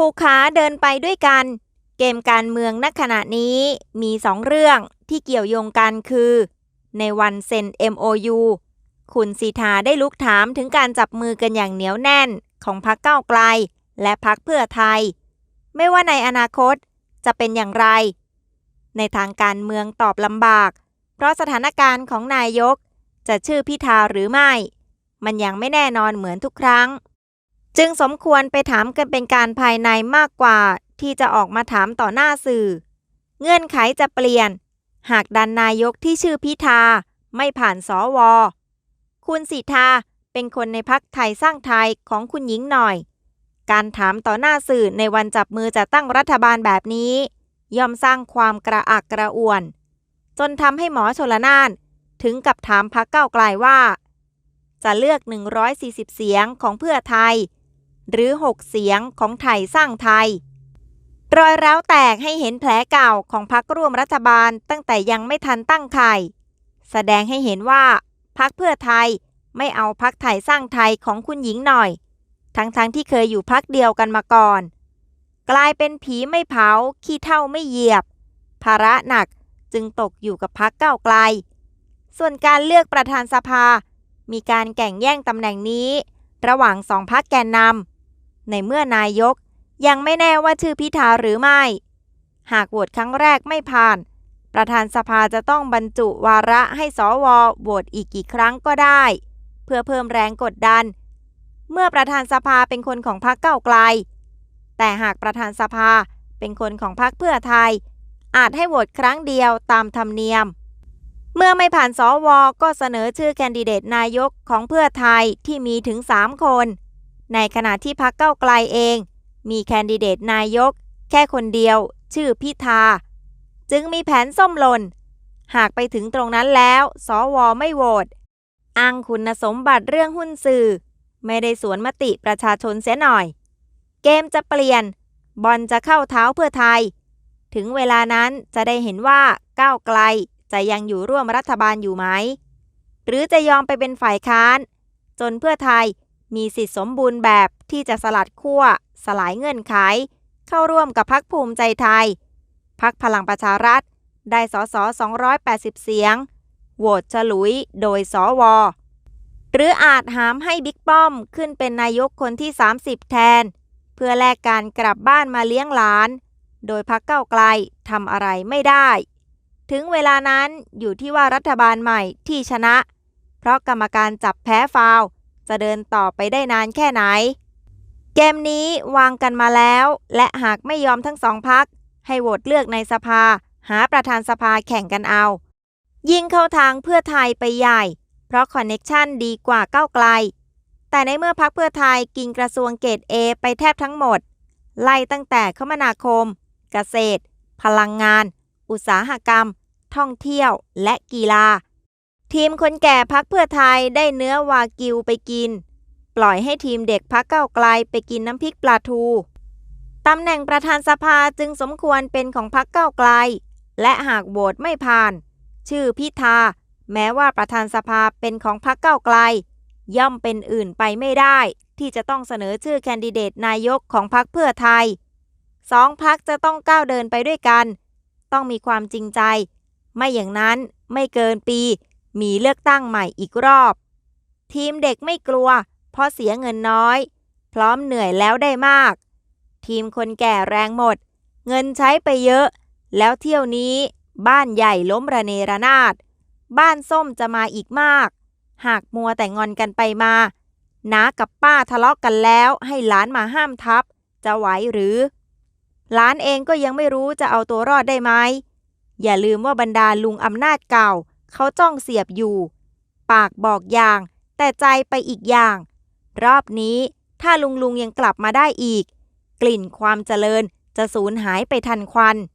คู่ค้าเดินไปด้วยกัน เกมการเมืองณขณะนี้มีสองเรื่องที่เกี่ยวโยงกันคือ ในวันเซ็น MOU คุณสีทาได้ลุกถามถึงการจับมือกันอย่างเหนียวแน่นของพรรคก้าวไกล และพรรคเพื่อไทย ไม่ว่าในอนาคตจะเป็นอย่างไร ในทางการเมืองตอบลำบาก เพราะสถานการณ์ของนายกจะชื่อพิธาหรือไม่ มันยังไม่แน่นอนเหมือนทุกครั้ง จึงสมควรไปถามกันเป็นการภายในมากกว่าที่จะออกมาถามต่อหน้าสื่อ เงื่อนไขจะเปลี่ยน หากดันนายกที่ชื่อพิธาไม่ผ่านสอวอคุณสิทธาเป็นคนในพักไทยสร้างไทยของคุณหญิงหน่อย การถามต่อหน้าสื่อในวันจับมือจะตั้งรัฐบาลแบบนี้ ย่อมสร้างความกระอักกระอ่วน จนทำให้หมอชลนานถึงกับถามพักเก้าไกลว่า จะเลือก 140 เสียงของเพื่อไทย หรือ 6 เสียงของไทยสร้างไทย รอยร้าวแตกให้เห็นแผลเก่าของพักร่วมรัฐบาลตั้งแต่ยังไม่ทันตั้งไข่แสดงให้เห็นว่าพักเพื่อไทยไม่เอาพักไทยสร้างไทยของคุณหญิงหน่อย ทั้งๆทที่เคยอยู่พักเดียวกันมาก่อน กลายเป็นผีไม่เผา ขี้เท่าไม่เหยียบ ภาระหนักจึงตกอยู่กับพักเก้าไกล ส่วนการเลือกประธานสภา มีการแข่งแย่งตำแหน่งนี้ ระหว่างสองพักแกนนำ ในเมื่อนายกยังไม่แน่ว่าชื่อพิธาหรือไม่ หากโหวตครั้งแรกไม่ผ่าน ประธานสภาจะต้องบรรจุวาระให้สวโหวตอีกกี่ครั้งก็ได้ เพื่อเพิ่มแรงกดดัน เมื่อประธานสภาเป็นคนของพรรคเก้าไกล แต่หากประธานสภาเป็นคนของพรรคเพื่อไทย อาจให้โหวตครั้งเดียวตามธรรมเนียม เมื่อไม่ผ่านสวก็เสนอชื่อแคนดิเดตนายกของเพื่อไทยที่มีถึง 3 คน ในขณะที่พรรคเก้าไกลเอง มีแคนดิเดตนายก แค่คนเดียว ชื่อพิธา จึงมีแผนส้มหล่น หากไปถึงตรงนั้นแล้วสวไม่โหวตอ้างคุณสมบัติเรื่องหุ้นสื่อ ไม่ได้สวนมติประชาชนเสียหน่อย เกมจะเปลี่ยน บอลจะเข้าเท้าเพื่อไทย ถึงเวลานั้นจะได้เห็นว่าก้าวไกลจะยังอยู่ร่วมรัฐบาลอยู่ไหม หรือจะยอมไปเป็นฝ่ายค้าน จนเพื่อไทย มีสิทธิสมบูรณ์แบบที่จะสลัดขั้ว สลายเงื่อนไข เข้าร่วมกับพักภูมิใจไทย พักพลังประชารัฐ ได้สส280 เสียง โหวตฉลุยโดยสว หรืออาจหามให้บิ๊กป้อมขึ้นเป็นนายกคนที่ 30 แทน เพื่อแลกการกลับบ้านมาเลี้ยงหลาน โดยพักเก้าไกลทำอะไรไม่ได้ ถึงเวลานั้นอยู่ที่ว่ารัฐบาลใหม่ที่ชนะ เพราะกรรมการจับแพ้ฟาว จะเดินต่อไปได้นานแค่ไหน เกมนี้วางกันมาแล้ว และหากไม่ยอมทั้งสองพัก ให้โหวตเลือกในสภา หาประธานสภาแข่งกันเอา ยิงเข้าทางเพื่อไทยไปใหญ่ เพราะคอนเน็กชันดีกว่าก้าวไกล แต่ในเมื่อพักเพื่อไทยกินกระทรวงเกตเอไปแทบทั้งหมด ไล่ตั้งแต่คมนาคม เกษตร พลังงาน อุตสาหกรรม ท่องเที่ยวและกีฬา ทีมคนแก่พักเพื่อไทยได้เนื้อวากิวไปกิน ปล่อยให้ทีมเด็กพักเก้าไกลไปกินน้ำพริกปลาทูตำแหน่งประธานสภาจึงสมควรเป็นของพักเก้าไกล และหากโหวตไม่ผ่าน ชื่อพิธาแม้ว่าประธานสภาเป็นของพักเก้าไกล ย่อมเป็นอื่นไปไม่ได้ ที่จะต้องเสนอชื่อแคนดิเดตนายกของพักเพื่อไทยสองพักจะต้องก้าวเดินไปด้วยกัน ต้องมีความจริงใจ ไม่อย่างนั้นไม่เกินปี มีเลือกตั้งใหม่อีกรอบ ทีมเด็กไม่กลัว เพราะเสียเงินน้อย พร้อมเหนื่อยแล้วได้มาก ทีมคนแก่แรงหมด เงินใช้ไปเยอะ แล้วเที่ยวนี้ บ้านใหญ่ล้มระเนระนาด บ้านส้มจะมาอีกมาก หากมัวแต่งอนกันไปมาน้ากับป้าทะเลาะกกันแล้วให้หลานมาห้ามทับ จะไหวหรือ หลานเองก็ยังไม่รู้จะเอาตัวรอดได้ไหม อย่าลืมว่าบรรดาลุงอำนาจเก่า เขาจ้องเสียบอยู่ ปากบอกอย่าง แต่ใจไปอีกอย่าง รอบนี้ถ้าลุงลุงยังกลับมาได้อีก กลิ่นความเจริญจะสูญหายไปทันควัน